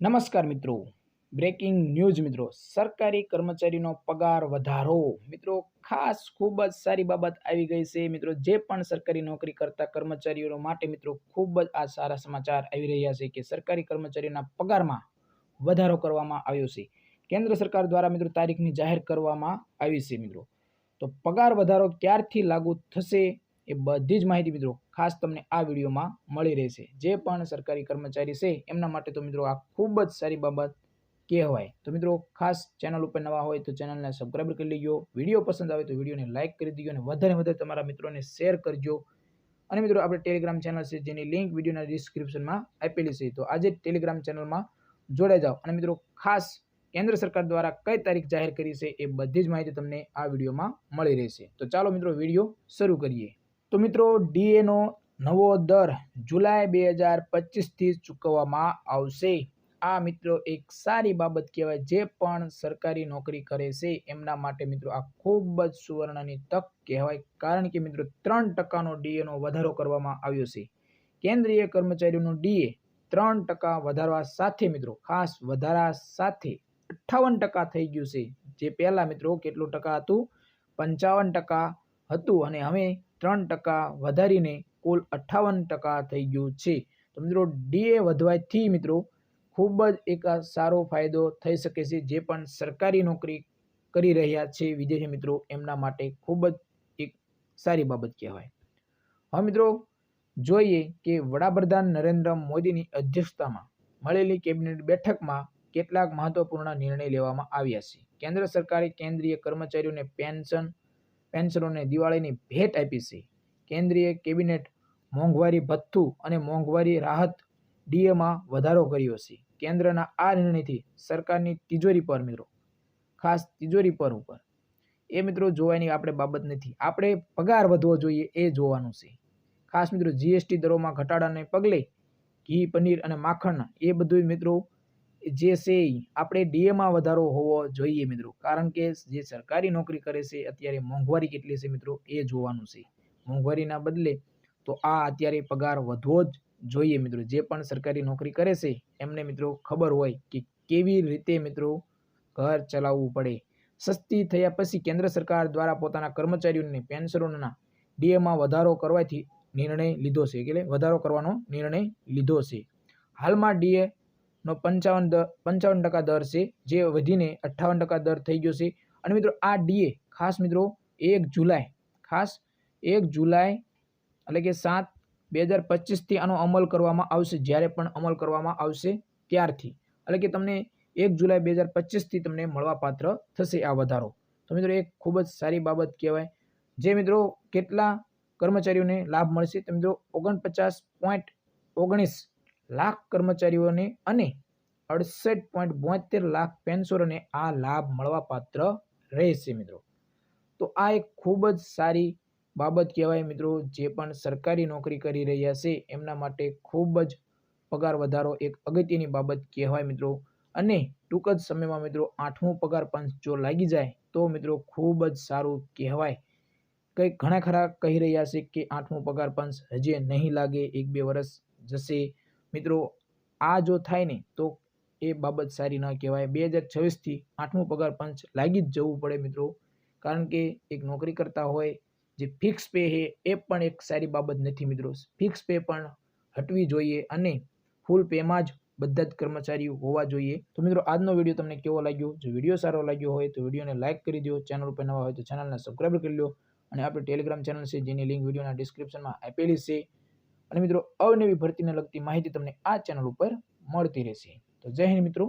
નમસ્કાર મિત્રો. Breaking news મિત્રો. સરકારી કર્મચારીનો પગાર વધારો. મિત્રો, ખાસ ખૂબ જ સારી બાબત આવી ગઈ છે. મિત્રો, જે પણ સરકારી નોકરી કરતા કર્મચારીઓ માટે મિત્રો, ખૂબ જ આ સારા સમાચાર આવી રહ્યા છે કે સરકારી કર્મચારીઓના પગારમાં વધારો કરવામાં આવ્યો છે. કેન્દ્ર સરકાર દ્વારા મિત્રો, તારીખની જાહેર કરવામાં આવી છે મિત્રો. તો પગાર વધારો ક્યારથી લાગુ થશે એ બધી જ માહિતી મિત્રો ખાસ તમને આ વિડીયોમાં મળી રહેશે. જે પણ સરકારી કર્મચારી છે, એમના માટે તો મિત્રો આ ખૂબ જ સારી બાબત કહેવાય. તો મિત્રો, ખાસ ચેનલ ઉપર નવા હોય તો ચેનલને સબસ્ક્રાઈબ કરી લેજો. વીડિયો પસંદ આવે તો વિડીયોને લાઇક કરી દેજો અને વધારે વધારે તમારા મિત્રોને શેર કરજો. અને મિત્રો, આપણે ટેલિગ્રામ ચેનલ છે, જેની લિંક વિડીયોના ડિસ્ક્રિપ્શનમાં આપેલી છે. તો આજે ટેલિગ્રામ ચેનલમાં જોડાઈ જાઓ. અને મિત્રો, ખાસ કેન્દ્ર સરકાર દ્વારા કઈ તારીખ જાહેર કરી છે, એ બધી જ માહિતી તમને આ વિડીયોમાં મળી રહેશે. તો ચાલો મિત્રો, વીડિયો શરૂ કરીએ. તો મિત્રો ડીએનો નવો દર જુલાઈ બે હજાર પચીસથી ચૂકવવામાં આવશે. આ મિત્રો એક સારી બાબત કહેવાય, જે પણ સરકારી નોકરી કરે છે, એમના માટે મિત્રો આ ખૂબ જ સુવર્ણની તક કહેવાય. કારણ કે મિત્રો, ત્રણ ટકાનો ડીએનો વધારો કરવામાં આવ્યો છે. કેન્દ્રીય કર્મચારીઓનું ડીએ ત્રણ ટકા વધારવા સાથે મિત્રો, ખાસ વધારા સાથે અઠ્ઠાવન ટકા થઈ ગયું છે. જે પહેલાં મિત્રો કેટલું ટકા હતું? પંચાવન ટકા હતું અને હવે ત્રણ ટકા વધારીને કુલ અઠ્ઠાવન ટકા થઈ ગયું છે. તો મિત્રો ડીએ વધવાથી મિત્રો, ખૂબ જ એક સારો ફાયદો થઈ શકે છે જે પણ સરકારી નોકરી કરી રહ્યા છે વિદેશી મિત્રો, એમના માટે ખૂબ જ એક સારી બાબત કહેવાય. હવે મિત્રો, જોઈએ કે વડાપ્રધાન નરેન્દ્ર મોદીની અધ્યક્ષતામાં મળેલી કેબિનેટ બેઠકમાં કેટલાક મહત્વપૂર્ણ નિર્ણય લેવામાં આવ્યા છે. કેન્દ્ર સરકારે કેન્દ્રીય કર્મચારીઓને પેન્શન પેન્શનરોને દિવાળીની ભેટ આપી છે. કેન્દ્રીય કેબિનેટ મોંઘવારી ભથ્થું અને મોંઘવારી રાહત ડીએમાં વધારો કર્યો છે. કેન્દ્રના આ નિર્ણયથી સરકારની તિજોરી પર મિત્રો, ખાસ તિજોરી પર ઉપર. એ મિત્રો, જોવાની આપણે બાબત નથી. આપણે પગાર વધવો જોઈએ એ જોવાનું છે. ખાસ મિત્રો, જીએસટી દરોમાં ઘટાડાને પગલે ઘી, પનીર અને માખણ એ બધું મિત્રો જે છે આપણે ડીએમાં વધારો હોવો જોઈએ મિત્રો. કારણ કે જે સરકારી નોકરી કરે છે, અત્યારે મોંઘવારી કેટલી છે મિત્રો? એ જોવાનું છે. મોંઘવારીના બદલે તો આ અત્યારે પગાર વધવો જ જોઈએ મિત્રો. જે પણ સરકારી નોકરી કરે છે, એમને મિત્રો ખબર હોય કે કેવી રીતે મિત્રો ઘર ચલાવવું પડે. સસ્તી થયા પછી કેન્દ્ર સરકાર દ્વારા પોતાના કર્મચારીઓને પેન્શનોના ડીએમાં વધારો કરવાથી નિર્ણય લીધો છે. એટલે વધારો કરવાનો નિર્ણય લીધો છે. હાલમાં ડીએ નો પંચાવન પંચાવન ટકા દર છે, જે વધીને અઠ્ઠાવન ટકા દર થઈ ગયો છે. અને મિત્રો, આ ડીએ ખાસ મિત્રો, એક જુલાઈ, ખાસ એક જુલાઈ, એટલે કે સાત બે હજાર પચીસથી આનો અમલ કરવામાં આવશે, જ્યારે પણ અમલ કરવામાં આવશે ત્યારથી. એટલે કે તમને એક જુલાઈ બે હજાર પચીસથી તમને મળવાપાત્ર થશે આ વધારો. તો મિત્રો, એક ખૂબ જ સારી બાબત કહેવાય. જે મિત્રો, કેટલા કર્મચારીઓને લાભ મળશે? તો મિત્રો, ઓગણપચાસ પોઈન્ટ ઓગણીસ લાખ કર્મચારીઓને અને અડસઠ પોઈન્ટ બોતેર લાખ પેન્શનરોને આ લાભ મળવાપાત્ર રહેશે મિત્રો. તો આ એક ખૂબ જ સારી બાબત કહેવાય મિત્રો, જે પણ સરકારી નોકરી કરી રહ્યા છે, એમના માટે ખૂબ જ પગાર વધારો એક અગત્યની બાબત કહેવાય મિત્રો. અને ટૂંક જ સમયમાં મિત્રો, આઠમું પગાર પંચ જો લાગી જાય, તો મિત્રો ખૂબ જ સારું કહેવાય. કંઈક ઘણા ખરા કહી રહ્યા છે કે આઠમું પગાર પંચ હજી નહીં લાગે, એક બે વર્ષ જશે મિત્રો, આ જો થાય ને, તો એ બાબત સારી ન કહેવાય. બે હજાર છવ્વીસથી આઠમું પગાર પંચ લાગી જ જવું પડે મિત્રો. કારણ કે એક નોકરી કરતા હોય, જે ફિક્સ પે છે, એ પણ એક સારી બાબત નથી મિત્રો. ફિક્સ પે પણ હટવી જોઈએ અને ફૂલ પેમાં જ બધા જ કર્મચારીઓ હોવા જોઈએ. તો મિત્રો, આજનો વીડિયો તમને કેવો લાગ્યો? જો વીડિયો સારો લાગ્યો હોય, તો વિડીયોને લાઇક કરી દો. ચેનલ ઉપર નવા હોય તો ચેનલને સબસ્ક્રાઈબ કરી લો. અને આપણે ટેલિગ્રામ ચેનલ છે, જેની લિંક વિડીયોના ડિસ્ક્રિપ્શનમાં આપેલી છે. અને મિત્રો અવનવી ભરતીને લગતી માહિતી તમને આ ચેનલ ઉપર મળતી રહેશે. તો જય હિન્દ મિત્રો.